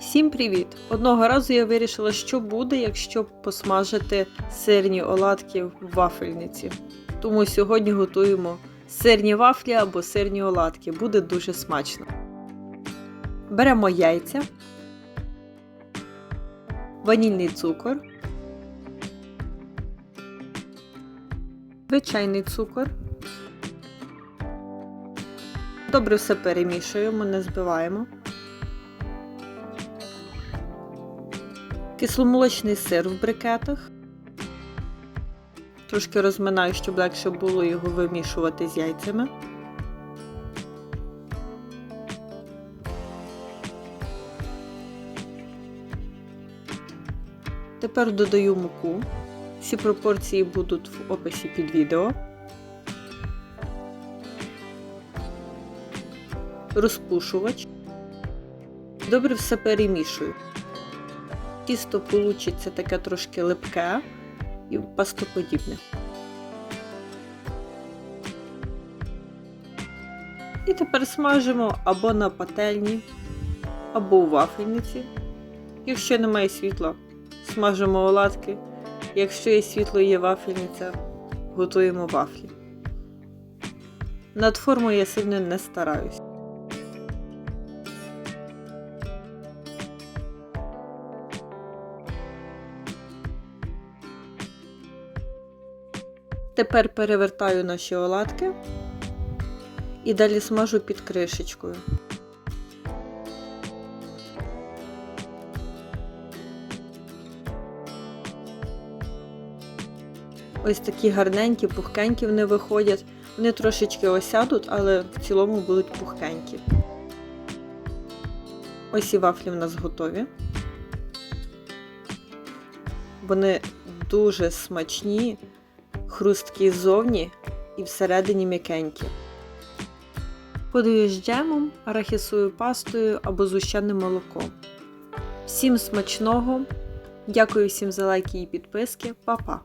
Всім привіт! Одного разу я вирішила, що буде, якщо посмажити сирні оладки в вафельниці. Тому сьогодні готуємо сирні вафлі або сирні оладки. Буде дуже смачно. Беремо яйця, ванільний цукор, звичайний цукор. Добре все перемішуємо, не збиваємо. Кисломолочний сир в брикетах. Трошки розминаю, щоб легше було його вимішувати з яйцями. Тепер додаю муку. Всі пропорції будуть в описі під відео. Розпушувач. Добре все перемішую. Тісто получиться таке трошки липке і пастоподібне. І тепер смажимо або на пательні, або у вафельниці. Якщо немає світла, смажимо оладки. Якщо є світло є вафельниця, готуємо вафлі. Над формою я сильно не стараюсь. Тепер перевертаю наші оладки і далі смажу під кришечкою. Ось такі гарненькі, пухкенькі вони виходять. Вони трошечки осядуть, але в цілому будуть пухкенькі. Ось і вафлі в нас готові. Вони дуже смачні, хрусткі ззовні і всередині м'якенькі. Подаю з джемом, арахісовою пастою або зущеним молоком. Всім смачного! Дякую всім за лайки і підписки. Па-па!